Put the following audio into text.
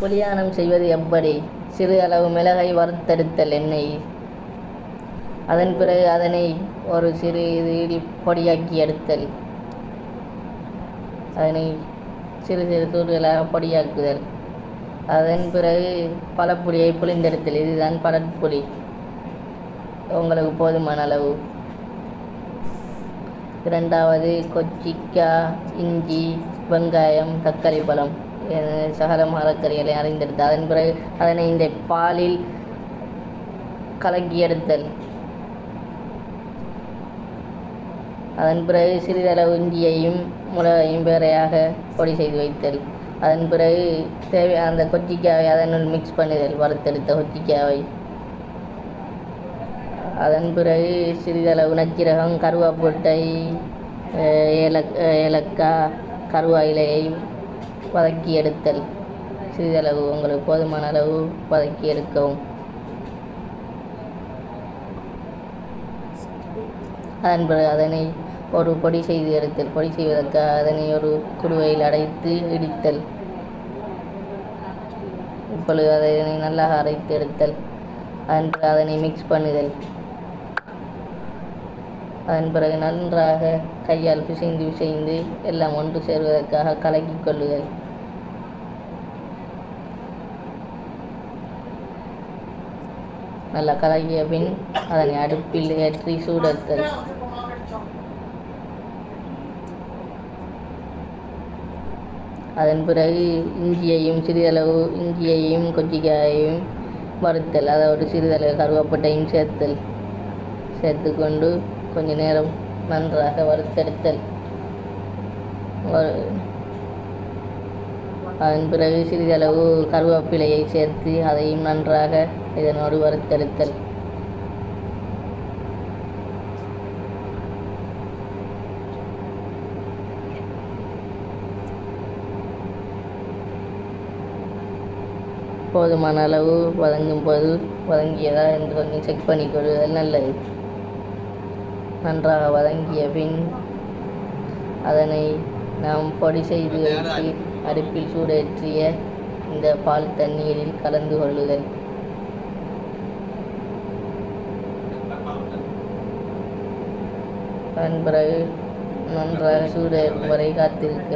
புளியானம் செய்வது எப்படி? சிறு அளவு மிளகை வறுத்தெடுத்தல் எண்ணெய் அதன் பிறகு அதனை ஒரு சிறு இதில் பொடியாக்கி எடுத்தல். அதனை சிறு சிறு தூள்களாக பொடியாக்குதல். அதன் பிறகு பழப்புளியை புளிந்தெடுத்தல். இதுதான் பழப்புளி. உங்களுக்கு போதுமான அளவு. இரண்டாவது கொச்சிக்காய் இஞ்சி வெங்காயம் தக்காளி பழம். சகல மரக்கறிகளை அறிந்தெடுத்து அதன் பிறகு அதனை இந்த பாலில் கலக்கி எடுத்தல் அதன் பிறகு சிறிதளவு இஞ்சியையும் மிளகையும் வேறையாக பொடி செய்து வைத்தல். அதன் பிறகு தேவை அந்த கொச்சிக்காவை அதனுள் மிக்ஸ் பண்ணுதல் வறுத்தெடுத்த கொச்சிக்காவை. அதன் பிறகு சிறிதளவு நச்சீரகம் கருவேப்பிட்டை ஏலக் ஏலக்காய் ஏலக்காய் கருவாயிலையை வதக்கி எடுத்தல். சிறிதளவு உங்களுக்கு போதுமான அளவு வதக்கி எடுக்கவும். அதன் பிறகு அதனை ஒரு பொடி செய்து எடுத்தல். பொடி செய்வதற்காக அதனை ஒரு குடுவையில் அடைத்து இடித்தல். இப்பொழுது அதனை நல்லா அரைத்து எடுத்தல். அதன் பிறகு அதனை மிக்ஸ் பண்ணுதல். அதன் பிறகு நன்றாக கையால் பிசைந்து பிசைந்து எல்லாம் ஒன்று சேர்வதற்காக கலக்கிக் கொள்ளுதல். நல்லா கலகிய பின் அதனை அடுப்பில் ஏற்றி சூடத்தல் அதன் பிறகு இஞ்சியையும் சிறிதளவு இஞ்சியையும் கொச்சிக்காயையும் வறுத்தல். அதோடு சிறிதளவு கருவேப்பட்டையும் சேர்த்தல். சேர்த்துக்கொண்டு கொஞ்ச நேரம் நன்றாக வறுத்தெடுத்தல். அதன் பிறகு சிறிதளவு கருவேப்பிலையை சேர்த்து அதையும் நன்றாக இதனோடு வறுத்தெடுத்தல். போதுமான அளவு வதங்கும் போது வதங்கியதா என்று கொஞ்சம் செக் பண்ணி கொள்வதல் நல்லது. நன்றாக வதங்கிய பின் அதனை நாம் பொடி செய்து வைத்து அடுப்பில் சூடேற்றிய இந்த பால் தண்ணீரில் கலந்து கொள்ளுதல். அதன் பிறகு நன்றாக சூடேறும் வரை காத்திருக்க